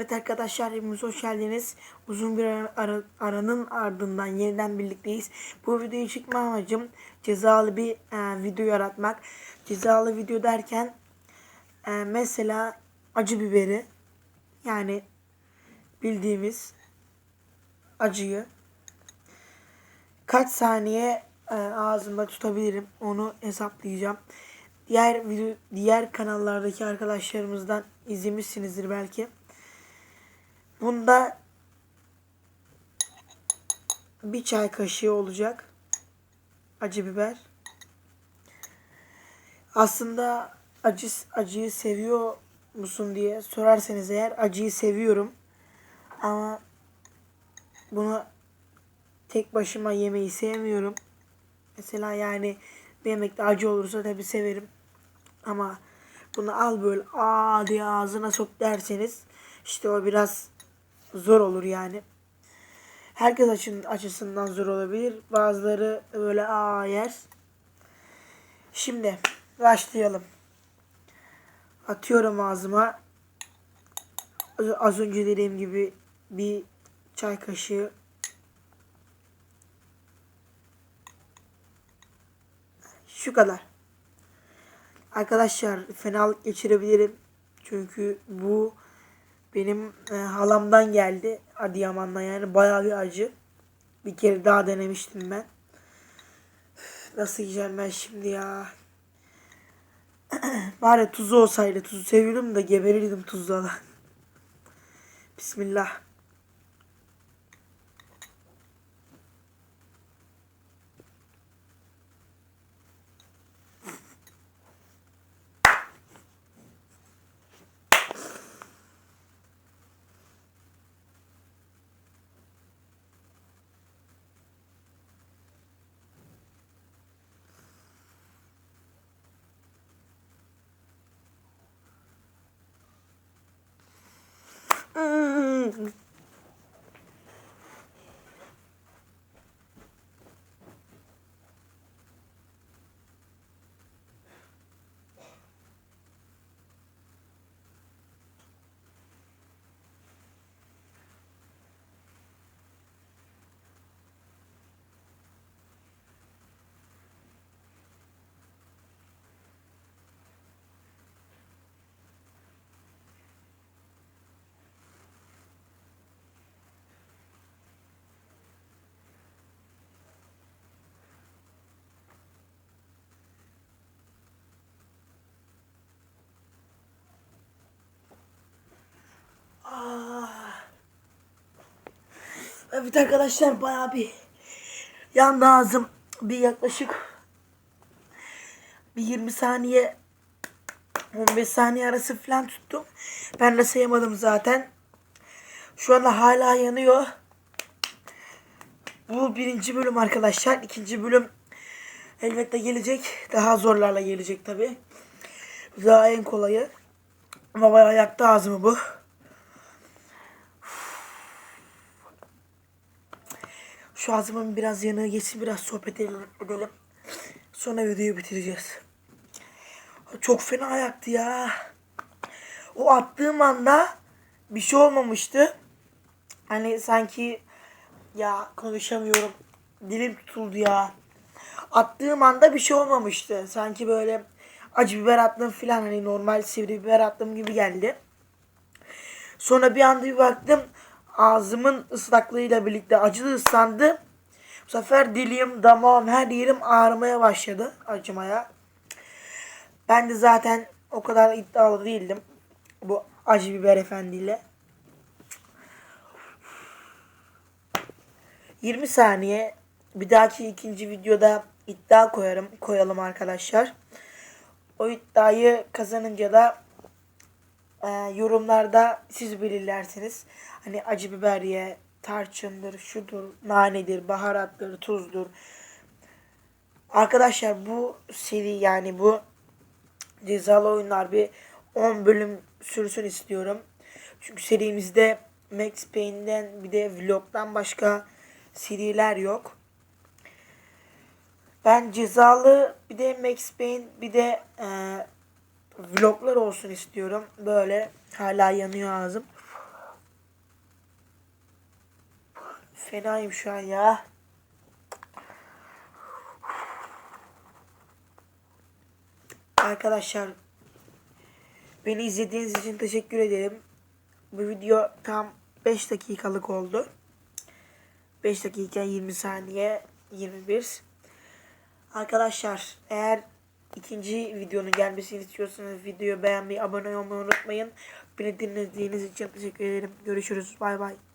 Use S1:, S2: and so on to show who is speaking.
S1: Evet arkadaşlar hepiniz hoş geldiniz. Uzun bir ara- ara- aranın ardından yeniden birlikteyiz. Bu videoyu çekme amacım cezalı bir e, video yaratmak. Cezalı video derken e, mesela acı biberi yani bildiğimiz acıyı kaç saniye e, ağzımda tutabilirim onu hesaplayacağım. Diğer video, diğer kanallardaki arkadaşlarımızdan izlemişsinizdir belki. Bunda bir çay kaşığı olacak acı biber. Aslında acı acıyı seviyor musun diye sorarsanız eğer acıyı seviyorum. Ama bunu tek başıma yemeyi sevmiyorum. Mesela yani bir yemekte acı olursa tabi severim. Ama bunu al böyle aa diye ağzına sok derseniz işte o biraz zor olur yani. Herkes açın, açısından zor olabilir. Bazıları böyle aa yer. Şimdi başlayalım. Atıyorum ağzıma. Az- önce dediğim gibi bir çay kaşığı Şu kadar. Arkadaşlar fenalık geçirebilirim. Çünkü bu benim e, halamdan geldi. Adıyaman'dan yani bayağı bir acı. Bir kere daha denemiştim ben. Nasıl yiyeceğim ben şimdi ya. Bari tuzu olsaydı. Tuzu seviyorum da geberirdim tuzla. Bismillah. Evet arkadaşlar bayağı bir yandı ağzım. Bir yaklaşık bir 20 saniye 15 saniye arası falan tuttum. Ben de sayamadım zaten. Şu anda hala yanıyor. Bu birinci bölüm arkadaşlar. İkinci bölüm elbette gelecek. Daha zorlarla gelecek tabi. Daha en kolayı. Ama bayağı yaktı ağzımı bu. Şu ağzımın biraz yanığı geçsin biraz sohbet edelim. Sonra videoyu bitireceğiz. Çok fena yaktı ya. O attığım anda bir şey olmamıştı. Hani sanki ya konuşamıyorum. Dilim tutuldu ya. Attığım anda bir şey olmamıştı. Sanki böyle acı biber attım filan hani normal sivri biber attım gibi geldi. Sonra bir anda bir baktım ağzımın ıslaklığıyla birlikte acılı ıslandı. Bu sefer dilim, damağım, her yerim ağrımaya başladı acımaya. Ben de zaten o kadar iddialı değildim. Bu acı biber efendiyle. 20 saniye bir dahaki ikinci videoda iddia koyarım koyalım arkadaşlar. O iddiayı kazanınca da e, yorumlarda siz belirlersiniz. Hani acı biber ye, tarçındır, şudur, nanedir, baharattır, tuzdur. Arkadaşlar bu seri yani bu cezalı oyunlar bir 10 bölüm sürsün istiyorum. Çünkü serimizde Max Payne'den bir de vlogdan başka seriler yok. Ben cezalı bir de Max Payne bir de e, vloglar olsun istiyorum. Böyle hala yanıyor ağzım. Fenayım şu an ya. Arkadaşlar beni izlediğiniz için teşekkür ederim. Bu video tam 5 dakikalık oldu. 5 dakika 20 saniye 21. Arkadaşlar eğer ikinci videonun gelmesini istiyorsanız videoyu beğenmeyi, abone olmayı unutmayın. Beni dinlediğiniz için teşekkür ederim. Görüşürüz. Bay bay.